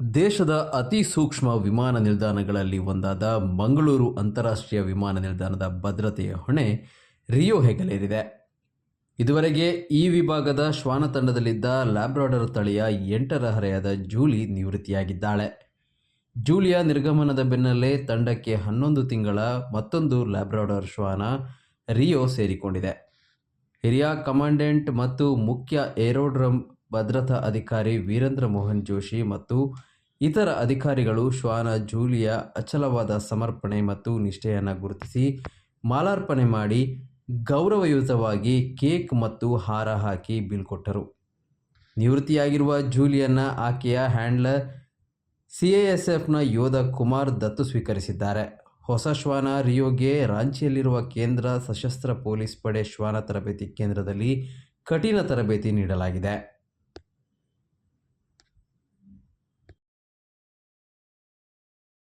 ದೇಶದ ಅತಿ ಸೂಕ್ಷ್ಮ ವಿಮಾನ ನಿಲ್ದಾಣಗಳಲ್ಲಿ ಒಂದಾದ ಮಂಗಳೂರು ಅಂತಾರಾಷ್ಟ್ರೀಯ ವಿಮಾನ ನಿಲ್ದಾಣದ ಭದ್ರತೆಯ ಹೊಣೆ ರಿಯೋ ಹೆಗಲೇರಿದೆ. ಇದುವರೆಗೆ ಈ ವಿಭಾಗದ ಶ್ವಾನ ತಂಡದಲ್ಲಿದ್ದ ಲ್ಯಾಬ್ರಾಡರ್ ತಳಿಯ ಎಂಟರ ಹರೆಯಾದ ಜೂಲಿ ನಿವೃತ್ತಿಯಾಗಿದ್ದಾಳೆ. ಜೂಲಿಯ ನಿರ್ಗಮನದ ಬೆನ್ನಲ್ಲೇ ತಂಡಕ್ಕೆ ಹನ್ನೊಂದು ತಿಂಗಳ ಮತ್ತೊಂದು ಲ್ಯಾಬ್ರಾಡರ್ ಶ್ವಾನ ರಿಯೋ ಸೇರಿಕೊಂಡಿದೆ. ಹಿರಿಯ ಕಮಾಂಡೆಂಟ್ ಮತ್ತು ಮುಖ್ಯ ಏರೋಡ್ರಮ್ ಭದ್ರತಾ ಅಧಿಕಾರಿ ವೀರೇಂದ್ರ ಮೋಹನ್ ಜೋಶಿ ಮತ್ತು ಇತರ ಅಧಿಕಾರಿಗಳು ಶ್ವಾನ ಜೂಲಿಯ ಅಚಲವಾದ ಸಮರ್ಪಣೆ ಮತ್ತು ನಿಷ್ಠೆಯನ್ನು ಗುರುತಿಸಿ ಮಾಲಾರ್ಪಣೆ ಮಾಡಿ ಗೌರವಯುತವಾಗಿ ಕೇಕ್ ಮತ್ತು ಹಾರ ಹಾಕಿ ಬೀಳ್ಕೊಟ್ಟರು ನಿವೃತ್ತಿಯಾಗಿರುವ ಜೂಲಿಯನ್ನ ಆಕೆಯ ಹ್ಯಾಂಡ್ಲರ್ ಸಿಎಎಸ್ಎಫ್ನ ಯೋಧ ಕುಮಾರ್ ದತ್ತು ಸ್ವೀಕರಿಸಿದ್ದಾರೆ. ಹೊಸ ಶ್ವಾನ ರಿಯೋಗೆ ರಾಂಚಿಯಲ್ಲಿರುವ ಕೇಂದ್ರ ಸಶಸ್ತ್ರ ಪೊಲೀಸ್ ಪಡೆ ಶ್ವಾನ ತರಬೇತಿ ಕೇಂದ್ರದಲ್ಲಿ ಕಠಿಣ ತರಬೇತಿ ನೀಡಲಾಗಿದೆ.